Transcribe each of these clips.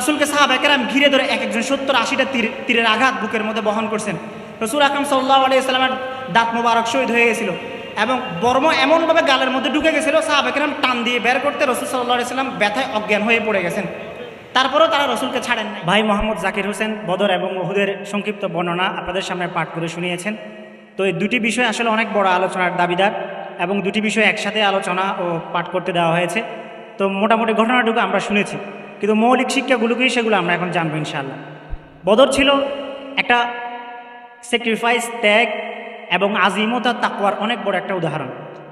রসুলকে সাহাবাকেরাম ঘিরে ধরে এক একজন সত্তর আশিটা তীর, তীরের আঘাত বুকের মধ্যে বহন করছেন। রসুল আকরম সাল্লাহ আলিয়া ইসলামের দাঁত মোবারক শহীদ হয়ে গেছিল এবং বর্ম এমনভাবে গালের মধ্যে ঢুকে গেছিল সাহাবাকেরাম টান দিয়ে বের করতে রসুল সাল্লাহ ইসলাম ব্যথায় অজ্ঞান হয়ে পড়ে গেছেন। তারপরেও তারা রসুলকে ছাড়েন ভাই মোহাম্মদ জাকির হোসেন, বদর এবং ওহুদের সংক্ষিপ্ত বর্ণনা আপনাদের সামনে পাঠ করে শুনিয়েছেন। তো এই দুটি বিষয় আসলে অনেক বড় আলোচনার দাবিদার এবং দুটি বিষয় একসাথে আলোচনা ও পাঠ করতে দেওয়া হয়েছে। তো মোটামুটি ঘটনাটুকু আমরা শুনেছি। কিন্তু মৌলিক শিক্ষাগুলোকেই সেগুলো আমরা এখন জানব ইনশাআল্লাহ। বদর ছিল একটা স্যাক্রিফাইস ত্যাগ এবং আজিমতা তাকুয়ার অনেক বড় একটা উদাহরণ।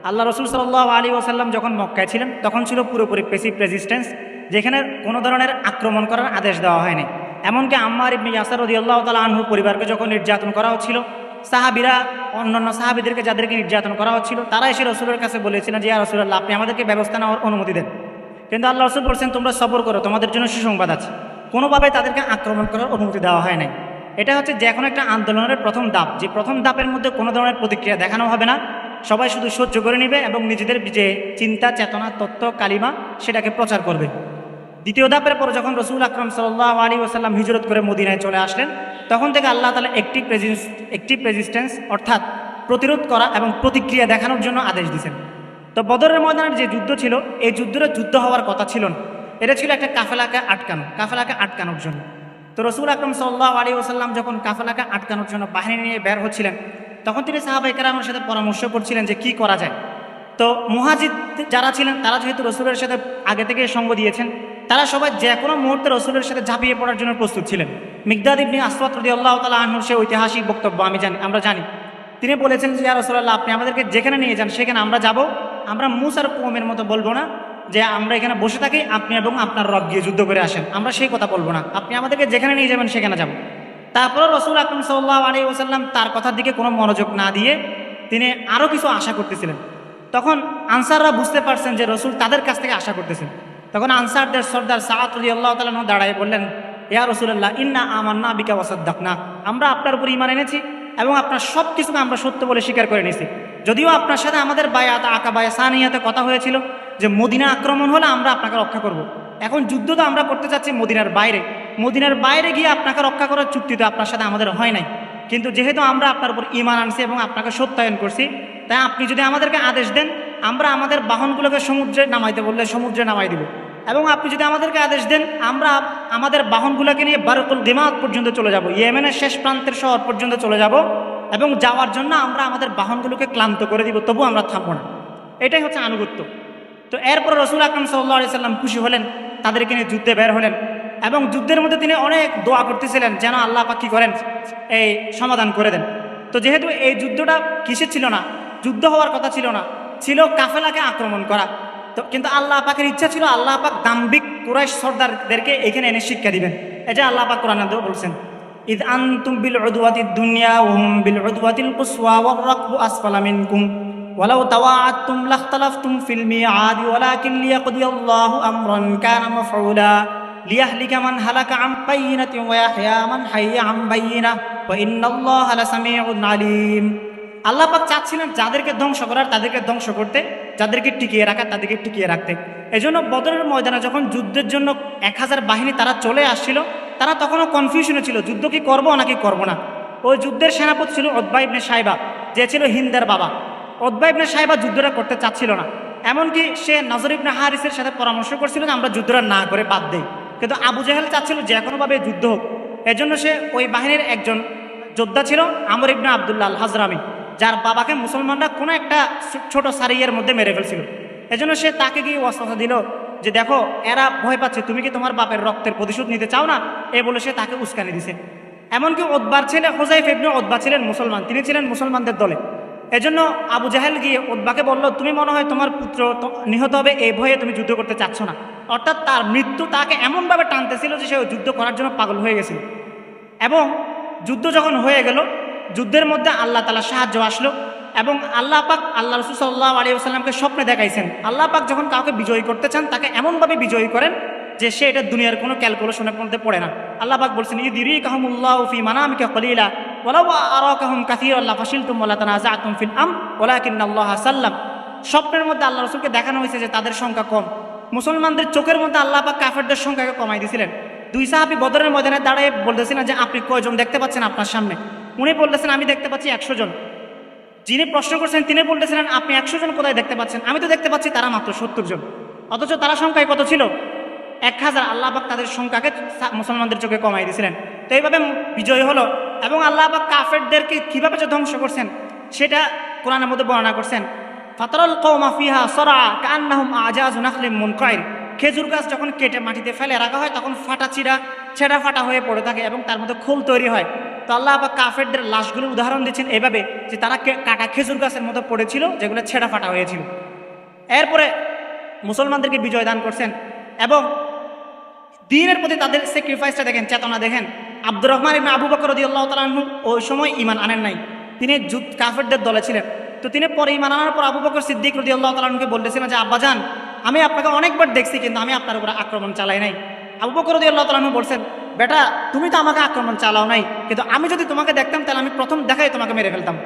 আল্লাহ রসুল সাল্লাহ আলী ওসাল্লাম যখন মক্কায় ছিলেন, তখন ছিল পুরোপুরি পেসিভ রেজিস্ট্যান্স যেখানে কোনো ধরনের আক্রমণ করার আদেশ দেওয়া হয়নি। এমনকি আম্মার ইবনি ইয়াসার আল্লাহ তালা আনহু পরিবারকে যখন নির্যাতন করা হচ্ছিল সাহাবিরা, অন্যান্য সাহাবিদেরকে যাদেরকে নির্যাতন করা হচ্ছিল তারা এসে রসুলের কাছে বলেছিলেন যে, ইয়া রসুল্লাহ আপনি আমাদেরকে ব্যবস্থা নেওয়ার অনুমতি দেন। কিন্তু আল্লাহ রসুল বলছেন, তোমরা সবর করো, তোমাদের জন্য সুসংবাদ আছে। কোনোভাবে তাদেরকে আক্রমণ করার অনুমতি দেওয়া হয় নাই। এটা হচ্ছে যে কোনো একটা আন্দোলনের প্রথম ধাপ। যে প্রথম ধাপের মধ্যে কোনো ধরনের প্রতিক্রিয়া দেখানো হবে না। সবাই শুধু সহ্য করে নেবে এবং নিজেদের যে চিন্তা, চেতনা, তত্ত্ব, কালিমা, সেটাকে প্রচার করবে। দ্বিতীয় ধাপের পর যখন রসুল আকরম সাল্লাহ আলী ওসাল্লাম হিজরত করে মদিনায় চলে আসলেন, তখন থেকে আল্লাহ তালা একটি প্রেজিস একটি রেজিস্ট্যান্স অর্থাৎ প্রতিরোধ করা এবং প্রতিক্রিয়া দেখানোর জন্য আদেশ দিয়েছেন। তো বদরের ময়দানের যে যুদ্ধ ছিল, এই যুদ্ধটা যুদ্ধ হওয়ার কথা ছিল না। এটা ছিল একটা কাফেলাকে আটকানো, কাফেলাকে আটকানোর জন্য। তো রসুল আকরম সাল্লাহ আলী ওসাল্লাম যখন কাফেলাকে আটকানোর জন্য বাহিনী নিয়ে বের হচ্ছিলেন, তখন তিনি সাহাবাই কেরামের সাথে পরামর্শ করছিলেন যে কি করা যায়। তো মুহাজিদ যারা ছিলেন, তারা যেহেতু রসুলের সাথে আগে থেকে সঙ্গ দিয়েছেন, তারা সবাই যে কোনো মুহূর্তে রসুলের সাথে ঝাঁপিয়ে পড়ার জন্য প্রস্তুত ছিলেন। মিগদাদ ইবনি আসওয়াত রদি আল্লাহ তালা আহনুর সে ঐতিহাসিক বক্তব্য আমি জানি, আমরা জানি। তিনি বলেছেন যে রসুল্লাহ আপনি আমাদেরকে যেখানে নিয়ে যান, সেখানে আমরা যাব। আমরা মুসার কোমের মতো বলব না যে আমরা এখানে বসে থাকি, আপনি এবং আপনার রব গিয়ে যুদ্ধ করে আসেন। আমরা সেই কথা বলব না। আপনি আমাদেরকে যেখানে নিয়ে যাবেন সেখানে যাব। তারপরে রসুল আকরম সাল্লাহ আলী ওসাল্লাম তার কথার দিকে কোনো মনোযোগ না দিয়ে তিনি আরও কিছু আশা করতেছিলেন। তখন আনসাররা বুঝতে পারছেন যে রসুল তাদের কাছ থেকে আশা করতেছেন। তখন আনসারদের সর্দার সাহাত রদি আল্লাহ তালন দাঁড়ায় বললেন, ইয়া রসুল্লাহ ইন্না আমার না বিকা ওসাদ্দাক না আমরা আপনার উপর ইমান এনেছি এবং আপনার সব কিছুকে আমরা সত্য বলে স্বীকার করে নিয়েছি। যদিও আপনার সাথে আমাদের বায়াত, আঁকা বায়া, সানিয়াতে কথা হয়েছিল যে মদিনা আক্রমণ হলে আমরা আপনাকে রক্ষা করব। এখন যুদ্ধ তো আমরা করতে চাচ্ছি মদিনার বাইরে। মদিনার বাইরে গিয়ে আপনাকে রক্ষা করার চুক্তি তো আপনার সাথে আমাদের হয় নাই। কিন্তু যেহেতু আমরা আপনার উপর ইমান আনছি এবং আপনাকে সত্যায়ন করছি, তাই আপনি যদি আমাদেরকে আদেশ দেন, আমরা আমাদের বাহনগুলোকে সমুদ্রে নামাইতে বললে সমুদ্রে নামাই দিব। এবং আপনি যদি আমাদেরকে আদেশ দেন, আমরা আমাদের বাহনগুলোকে নিয়ে বারকুল দিমাগ পর্যন্ত চলে যাব, ইয়েমেনের শেষ প্রান্তের শহর পর্যন্ত চলে যাব এবং যাওয়ার জন্য আমরা আমাদের বাহনগুলোকে ক্লান্ত করে দিব তবু আমরা থামবো না। এটাই হচ্ছে আনুগত্য। তো এরপর রসুল আকরম সাল্লাহ সাল্লাম খুশি হলেন, তাদেরকে নিয়ে যুদ্ধে বের হলেন এবং যুদ্ধের মধ্যে তিনি অনেক দোয়া করতেছিলেন, যেন আল্লাহ কী করেন, এই সমাধান করে দেন। তো যেহেতু এই যুদ্ধটা কিসের ছিল না, যুদ্ধ হওয়ার কথা ছিল না, ছিল কাফেলাকে আক্রমণ করা। তো কিন্তু আল্লাহ পাকের ইচ্ছা ছিল আল্লাহ পাক দাম্বিক কুরাইশ সর্দারদেরকে এখানে এনে শিক্ষা দিবেন এটা আল্লাহ পাক কোরআন বলছেন ইদ আনতুম বিল উদওয়াতি দুনিয়া ওহুম বিল উদওয়াতিল কুসওয়া ওয়ার রাকবু আসফালা মিনকুম ولو تواعدتم لاختلفتم في الميعاد ولكن ليقضي الله امرا كان مفعولا ليهلك من هلك عن بينة ويحيى من حي عن بينة وإن الله لسميع عليم আল্লাহ পাক চাচ্ছিলেন যাদেরকে ধ্বংস করার, তাদেরকে ধ্বংস করতে, যাদেরকে টিকিয়ে রাখার, তাদেরকে টিকিয়ে রাখতে। এজন্য বদরের ময়দানে যখন যুদ্ধের জন্য এক হাজার বাহিনী তারা চলে আসছিল, তারা তখনও কনফিউশনে ছিল, যুদ্ধ কি করব নাকি করব না? ওই যুদ্ধের সেনাপতি ছিল ওদ্বা ইবনে সাইবা যে ছিল হিন্দের বাবা। ওদ্বা ইবনে সাইবা যুদ্ধটা করতে চাচ্ছিল না। এমনকি সে নজর ইবনে হারিসের সাথে পরামর্শ করছিল যে, আমরা যুদ্ধটা না করে বাদ দেই। কিন্তু আবু জাহেল চাচ্ছিল যে কোনোভাবে যুদ্ধ হোক। এজন্য সে ওই বাহিনীর একজন যোদ্ধা ছিল, আমর ইবনে আবদুল্লাহ আল হাজরামি যার বাবাকে মুসলমানরা কোনো একটা ছোট সারিয়ের মধ্যে মেরে ফেলছিল। এজন্য সে তাকে গিয়ে ওয়াসওয়াসা দিল যে, দেখো, এরা ভয় পাচ্ছে, তুমি কি তোমার বাপের রক্তের প্রতিশোধ নিতে চাও না? এ বলে সে তাকে উস্কানি দিছে। এমনকি ওদবার ছেলে হোজাইফ ইবনে ওদবা ছিলেন মুসলমান, তিনি ছিলেন মুসলমানদের দলে। এজন্য আবু জাহেল গিয়ে ওদবাকে বলল, তুমি মনে হয় তোমার পুত্র নিহত হবে এই ভয়ে তুমি যুদ্ধ করতে চাচ্ছ না। অর্থাৎ তার মৃত্যু তাকে এমনভাবে টানতেছিল যে, সে যুদ্ধ করার জন্য পাগল হয়ে গেছিল। এবং যুদ্ধ যখন হয়ে গেল যুদ্ধের মধ্যে আল্লাহ তালা সাহায্য আসলো এবং আল্লাহ পাক, আল্লাহ রসুল সাল্লাহ আলী আসাল্লামকে স্বপ্নে দেখাইছেন। আল্লাহ পাক যখন কাউকে বিজয়ী করতে চান, তাকে এমনভাবে বিজয়ী করেন যে সে এটা দুনিয়ার কোনো ক্যালকুলেশনের মধ্যে পড়ে না। আল্লাহ পাক বলছেন ইদিরি কাহমুল্লাহ ফি মানামিকা কলিলা ওলাউ আরা কাহম কাসির আল্লাহ ফাসিল তুম আল্লাহ তানা আতুম ফিল আম ওলাকিন আল্লাহ সাল্লাম। স্বপ্নের মধ্যে আল্লাহ রসুলকে দেখানো হয়েছে যে তাদের সংখ্যা কম। মুসলমানদের চোখের মধ্যে আল্লাহ পাক কাফেরদের সংখ্যাকে কমাই দিয়েছিলেন দুই সাহাবি বদরের ময়দানে দাঁড়িয়ে বলতেছিলেন যে, আপনি কয়জন দেখতে পাচ্ছেন আপনার সামনে? উনি বলতেছেন, আমি দেখতে পাচ্ছি একশো জন। যিনি প্রশ্ন করছেন, তিনি বলতেছিলেন, আপনি একশো জন কোথায় দেখতে পাচ্ছেন? আমি তো দেখতে পাচ্ছি তারা মাত্র সত্তর জন। অথচ তারা সংখ্যায় কত ছিল? এক হাজার। আল্লাহ পাক তাদের সংখ্যাকে মুসলমানদের চোখে কমাই দিয়েছিলেন। তো এইভাবে বিজয় হলো এবং আল্লাহ পাক কাফেরদেরকে কীভাবে যে ধ্বংস করছেন, সেটা কোরআনের মধ্যে বর্ণনা করছেন। ফাতরল কৌমা ফিহা সরা কান্নাহুম আজাজ নাখলিম মুনকাইর খেজুর গাছ যখন কেটে মাটিতে ফেলে রাখা হয়, তখন ফাটা চিরা, ছেঁড়া ফাটা হয়ে পড়ে থাকে এবং তার মধ্যে খোল তৈরি হয়। তো আল্লাহ বা কাফেরদের লাশগুলোর উদাহরণ দিচ্ছেন এভাবে, যে তারা কাটা খেজুর গাছের মতো পড়েছিল, যেগুলো ছেঁড়া ফাটা হয়েছিল। এরপরে মুসলমানদেরকে বিজয় দান করছেন এবং দিনের প্রতি তাদের স্যাক্রিফাইসটা দেখেন, চেতনা দেখেন। আব্দুর রহমান ইবনে আবু বকর রদিয়াল্লাহ তালাহু ওই সময় ইমান আনেন নাই। তিনি যুদ্ধ কাফেরদের দলে ছিলেন। তো তিনি পরে ইমান আনার পর আবু বকর সিদ্দিক রদিয়াল্লাহ তালাহুকে বলতেছিলেন যে, আব্বা আব্বাজান আমি আপনাকে অনেকবার দেখছি, কিন্তু আমি আপনার উপরে আক্রমণ চালাই নাই। আবু বকর রদিয়াল্লাহ তালাহু বলছেন বেটা, তুমি তো আমাকে আক্রমণ চালাও নাই। কিন্তু আমি যদি তোমাকে দেখতাম, তাহলে আমি প্রথম দেখাই তোমাকে মেরে ফেলতাম।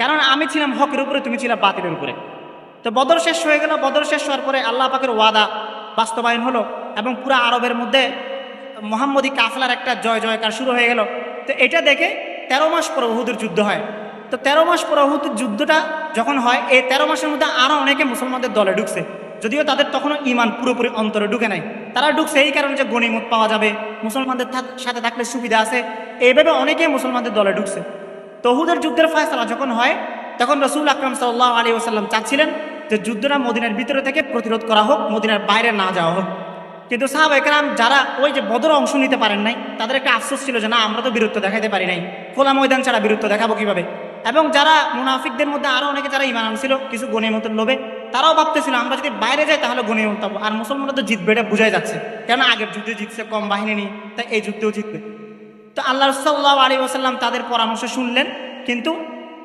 কারণ আমি ছিলাম হকের উপরে, তুমি ছিলে বাতিলের উপরে। তো বদর শেষ হয়ে গেল। বদর শেষ হওয়ার পরে আল্লাহ পাকের ওয়াদা বাস্তবায়ন হলো এবং পুরো আরবের মধ্যে মোহাম্মদী কাফলার একটা জয় জয়কার শুরু হয়ে গেল। তো এটা দেখে তেরো মাস পর উহুদের যুদ্ধ হয়। তো তেরো মাস পর উহুদের যুদ্ধটা যখন হয়, এই তেরো মাসের মধ্যে আরও অনেকে মুসলমানদের দলে ঢুকছে। যদিও তাদের তখনও ইমান পুরোপুরি অন্তরে ঢুকে নাই। তারা ঢুকছে এই কারণে যে গণিমত পাওয়া যাবে, মুসলমানদের সাথে থাকলে সুবিধা আছে, এইভাবে অনেকেই মুসলমানদের দলে ঢুকছে। তহুদের যুদ্ধের ফয়সলা যখন হয়, তখন রসুল আকরম সাল্লাহ আলী ওসাল্লাম চাচ্ছিলেন যে যুদ্ধটা মদিনার ভিতরে থেকে প্রতিরোধ করা হোক, মদিনার বাইরে না যাওয়া হোক। কিন্তু সাহাব একরাম যারা ওই যে বদর অংশ নিতে পারেন নাই, তাদের একটা আফসোস ছিল যে না, আমরা তো বীরত্ব দেখাতে পারি নাই। খোলা ময়দান ছাড়া বীরত্ব দেখাবো কীভাবে? এবং যারা মুনাফিকদের মধ্যে আরও অনেকে যারা ইমান আনছিল, কিছু গণিমতের লোভে তারাও ভাবতেছিল, আমরা যদি বাইরে যাই তাহলে গণিমত পাবো আর মুসলমানরা তো জিতবে, এটা বোঝাই যাচ্ছে। কেন আগের যুদ্ধে জিতছে, কম বাহিনী নিয়ে তাই এই যুদ্ধেও জিতবে। তো আল্লাহ রসাল্লাহ আলী ওসাল্লাম তাদের পরামর্শ শুনলেন, কিন্তু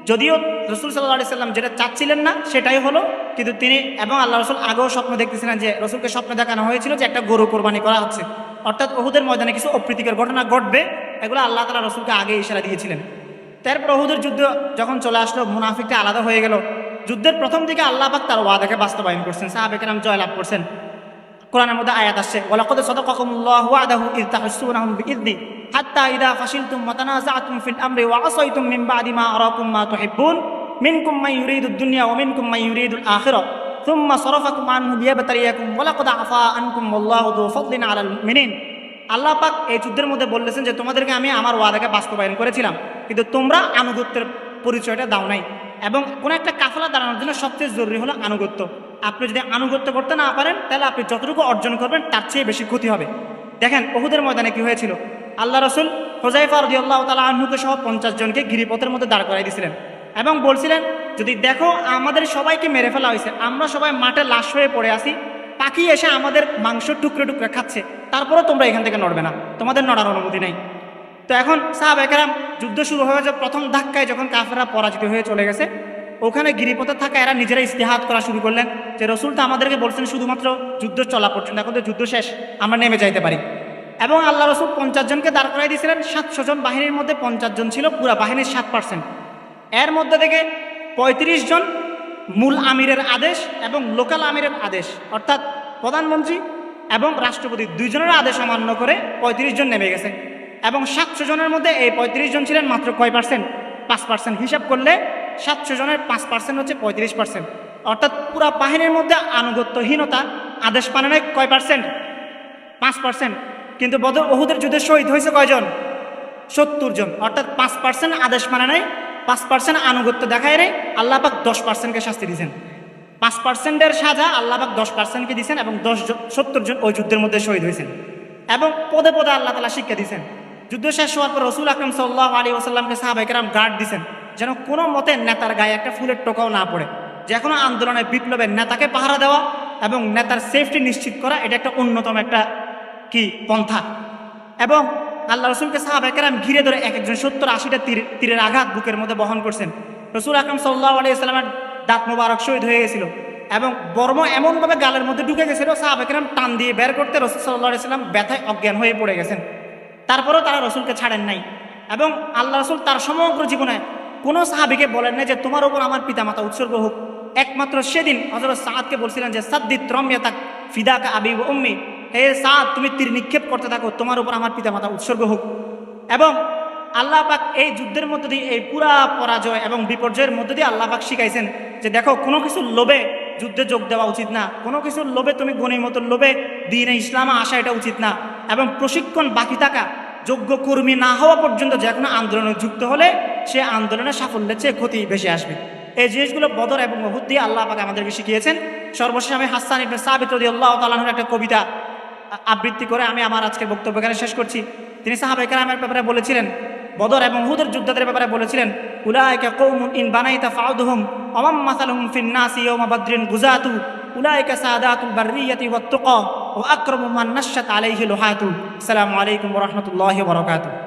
যদিও রসুল সাল্লাহ আলি সাল্লাম যেটা চাচ্ছিলেন না, সেটাই হলো, কিন্তু তিনি এবং আল্লাহ রসুল আগেও স্বপ্ন দেখতেছিলেন যে রসুলকে স্বপ্ন দেখানো হয়েছিল যে একটা গরু কোরবানি করা হচ্ছে। অর্থাৎ ওহুদের ময়দানে কিছু অপ্রীতিকর ঘটনা ঘটবে, এগুলো আল্লাহ তালা রসুলকে আগে ইশারা দিয়েছিলেন। তারপর ওহুদের যুদ্ধ যখন চলে আসলো, মুনাফিকটা আলাদা হয়ে গেল। যুদ্ধের প্রথম দিকে আল্লাহ পাক তার ওয়াদাকে বাস্তবায়ন করছেন সাহাবেকে নাম জয়লাভ করছেন। কোরআনের মধ্যে আয়াত আসছে ওলাকদে সদকাকুমুল্লাহ ওয়াদাহু ইদ হাত্তা ইদা ফাশিলতুম ফিল আমরি ওয়া আসাইতুম মিন বাদি মা আরাকুম মা তুহিব্বুন। মিনকুম মান ইউরিদুদ দুনিয়া ওয়া মিনকুম মান ইউরিদুল আখিরাহ ثم صرفكم عنه ليبتليكم ولقد عفا عنكم والله ذو আল্লাহ পাক এই যুদ্ধের মধ্যে বলেছেন যে, তোমাদেরকে আমি আমার ওয়াদাকে বাস্তবায়ন করেছিলাম, কিন্তু তোমরা আনুগত্যের পরিচয়টা দাও নাই। এবং কোনো একটা কাফলা দাঁড়ানোর জন্য সবচেয়ে জরুরি হলো আনুগত্য। আপনি যদি আনুগত্য করতে না পারেন, তাহলে আপনি যতটুকু অর্জন করবেন, তার চেয়ে বেশি ক্ষতি হবে। দেখেন ওহুদের ময়দানে কি হয়েছিল? আল্লাহ রসুল হোজাইফা রদি আল্লাহ তালা আহ্নুকে সহ পঞ্চাশ জনকে গিরিপথের মধ্যে দাঁড় করাই দিয়েছিলেন এবং বলছিলেন, যদি দেখো আমাদের সবাইকে মেরে ফেলা হয়েছে, আমরা সবাই মাঠে লাশ হয়ে পড়ে আসি পাখি এসে আমাদের মাংস টুকরো টুকরো খাচ্ছে, তারপরেও তোমরা এখান থেকে নড়বে না, তোমাদের নড়ার অনুমতি নেই। তো এখন সাহাব একরাম যুদ্ধ শুরু হয়ে যায় প্রথম ধাক্কায় যখন কাফেরা পরাজিত হয়ে চলে গেছে ওখানে গিরিপথে থাকা এরা নিজেরা ইস্তেহাত করা শুরু করলেন যে রসুল তো আমাদেরকে বলছেন শুধুমাত্র যুদ্ধ চলা পর্যন্ত, এখন তো যুদ্ধ শেষ, আমরা নেমে যাইতে পারি। এবং আল্লাহ রসুল পঞ্চাশ জনকে দাঁড় করাই দিয়েছিলেন, সাতশো জন বাহিনীর মধ্যে পঞ্চাশ জন ছিল, পুরা বাহিনীর সাত পার্সেন্ট এর মধ্যে থেকে পঁয়ত্রিশ জন মূল আমিরের আদেশ এবং লোকাল আমিরের আদেশ, অর্থাৎ প্রধানমন্ত্রী এবং রাষ্ট্রপতি দুইজনের আদেশ অমান্য করে পঁয়ত্রিশ জন নেমে গেছে। এবং সাতশো জনের মধ্যে এই পঁয়ত্রিশ জন ছিলেন মাত্র কয় পার্সেন্ট পাঁচ পার্সেন্ট হিসাব করলে সাতশো জনের পাঁচ পার্সেন্ট হচ্ছে পঁয়ত্রিশ পার্সেন্ট অর্থাৎ পুরা বাহিনীর মধ্যে আনুগত্যহীনতা আদেশ মানে নাই কয় পার্সেন্ট পাঁচ পার্সেন্ট কিন্তু বদর ওহুদের যুদ্ধে শহীদ হয়েছে কয়জন? সত্তর জন। অর্থাৎ পাঁচ পার্সেন্ট আদেশ মানে নাই, পাঁচ পার্সেন্ট আনুগত্য দেখায় নেই, আল্লাহ পাক দশ পার্সেন্টকে শাস্তি দিয়েছেন। পাঁচ পার্সেন্টের সাজা আল্লাহ পাক দশ পার্সেন্টকে দিয়েছেন এবং দশ সত্তর জন ওই যুদ্ধের মধ্যে শহীদ হয়েছেন। এবং পদে পদে আল্লাহ তালা শিক্ষা দিয়েছেন। যুদ্ধ শেষ হওয়ার পর রসুল আকরম সাল্লাহ আলী ওসাল্লামকে সাহাবাইকেরাম গার্ড দিয়েছেন। যেন কোনো মতে নেতার গায়ে একটা ফুলের টোকাও না পড়ে। যে কোনো আন্দোলনে বিপ্লবের নেতাকে পাহারা দেওয়া এবং নেতার সেফটি নিশ্চিত করা, এটা একটা অন্যতম একটা কি পন্থা। এবং আল্লাহ রসুলকে সাহাব একরাম ঘিরে ধরে এক একজন সত্তর আশিটা তীর, তীরের আঘাত বুকের মধ্যে বহন করছেন। রসুল আকরম সাল্লাহ আলী ইসলামের দাঁত মোবারক শহীদ হয়ে গেছিল এবং বর্ম এমনভাবে গালের মধ্যে ঢুকে গেছিল সাহাব একরাম টান দিয়ে বের করতে রসুল সাল্লাহ ইসলাম ব্যথায় অজ্ঞান হয়ে পড়ে গেছেন। তারপরেও তারা রসুলকে ছাড়েন নাই এবং আল্লাহ রসুল তার সমগ্র জীবনে কোনো সাহাবিকে বলেন না যে তোমার ওপর আমার পিতামাতা উৎসর্গ হোক। একমাত্র সেদিন হজরত সাহাদকে বলছিলেন যে সাদ্দিত রমিয়া তাক ফিদাকা আবি উম্মি। হে সাদ, তুমি তীর নিক্ষেপ করতে থাকো, তোমার উপর আমার পিতামাতা উৎসর্গ হোক। এবং আল্লাহ পাক এই যুদ্ধের মধ্য দিয়ে এই পুরা পরাজয় এবং বিপর্যয়ের মধ্য দিয়ে আল্লাহ পাক শিখাইছেন যে, দেখো, কোনো কিছুর লোভে যুদ্ধে যোগ দেওয়া উচিত না। কোনো কিছুর লোভে তুমি গণিমতের লোভে দিনে ইসলামে আসা এটা উচিত না। এবং প্রশিক্ষণ বাকি থাকা যোগ্য কর্মী না হওয়া পর্যন্ত যে কোনো আন্দোলনে যুক্ত হলে সে আন্দোলনে সাফল্যের চেয়ে ক্ষতি বেশি আসবে। এই জিনিসগুলো বদর এবং মহুদ আল্লাহ পাক আমাদেরকে শিখিয়েছেন। সর্বশেষ আমি হাসান ইবনে সাবিত রাদিয়াল্লাহু তাআলার একটা কবিতা আবৃত্তি করে আমি আমার আজকের বক্তব্য এখানে শেষ করছি। তিনি সাহাবায়ে কেরামের ব্যাপারে বলেছিলেন, বদর এবং হুদের যুদ্ধদের ব্যাপারে বলেছিলেন, উলাইকা কওমুন ইন বানাইতা ফাউদহুম ওয়াম মাসালুহুম ফিন নাসি ইয়াওমা বাদরিন গুজাতু, উলাইকা সাদাতুল বাররিয়াতি ওয়াত তুকা ওয়া আকরামু মান নাশাত আলাইহি লুহাতু। আসসালামু আলাইকুম ওয়া রাহমাতুল্লাহি ওয়া বারাকাতুহু।